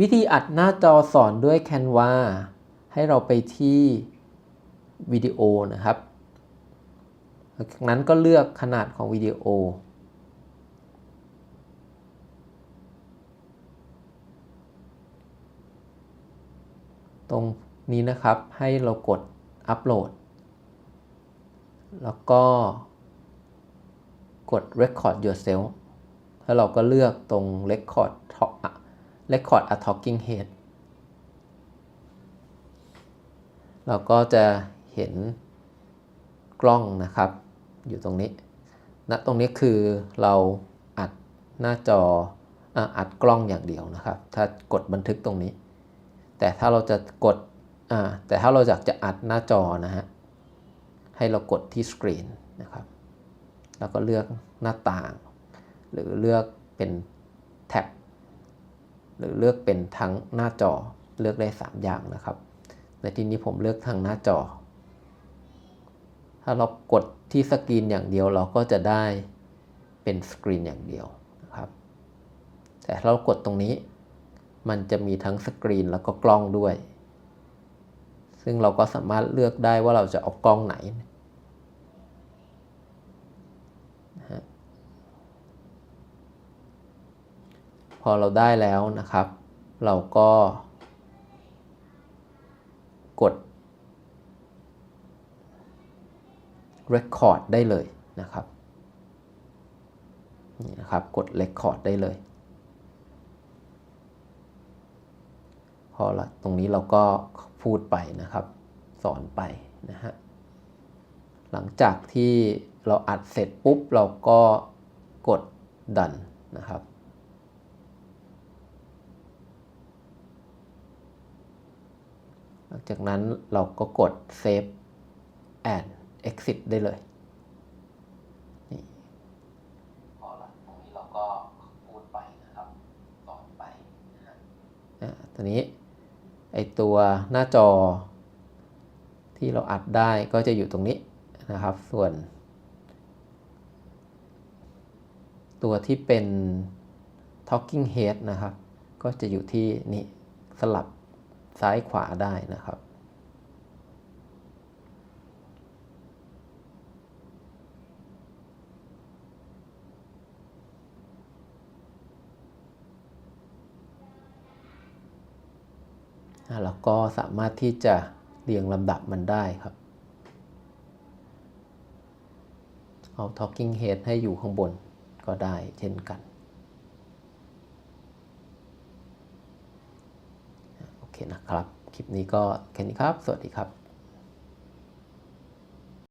วิธีอัดหน้าจอสอนด้วย Canva ให้เราไปที่วิดีโอนะครับจากนั้นก็เลือกขนาดของวิดีโอ ตรงนี้นะครับให้เรากดอัปโหลด แล้วก็กด record yourself แล้วเราก็เลือกตรง record talk record a talking head เราก็จะเห็นกล้องนะครับ อยู่ตรงนี้ณตรงนี้คือเราอัดหน้าจออัดกล้องอย่างเดียวนะครับ ถ้ากดบันทึกตรงนี้ แต่ถ้าเราจะกดแต่ถ้าเราอยากจะอัดหน้าจอนะฮะให้เรากดที่สกรีนนะครับ แล้วก็เลือกหน้าต่าง หรือเลือกเป็น หรือเลือกเป็นทั้งหน้าจอเลือกได้ 3 อย่างนะครับ ในที่นี้ผมเลือกทางหน้าจอ ถ้าเรากดที่สกรีนอย่างเดียวเราก็จะได้เป็นสกรีนอย่างเดียวนะครับ แต่ถ้าเรากดตรงนี้มันจะมีทั้งสกรีนแล้วก็กล้องด้วย ซึ่งเราก็สามารถเลือกได้ว่าเราจะเอากล้องไหนนะฮะ พอเราได้แล้วนะครับ เราก็ กด record ได้เลยนะครับนี่นะครับ กด record ได้เลย พอละตรงนี้เราก็พูดไปนะครับ สอนไปนะฮะหลังจากที่เราอัดเสร็จปุ๊บ เราก็กดดันนะครับ หลังจากนั้นเราก็กด save and exit ได้เลยนี่พอละตรงนี้เราก็พูดไปนะครับสอนไปนะฮะอ่าตอนนี้ไอตัวหน้าจอที่เราอัดได้ก็จะอยู่ตรงนี้นะครับ ส่วน ตัวที่เป็น talking head นะครับ ก็จะอยู่ที่นี่สลับ ซ้ายขวาได้นะครับ แล้วก็สามารถที่จะเรียงลำดับมันได้ครับ เอา talking head ให้อยู่ข้างบนก็ได้เช่นกัน โอ เคนะครับ คลิปนี้ก็แค่นี้ครับ สวัสดีครับ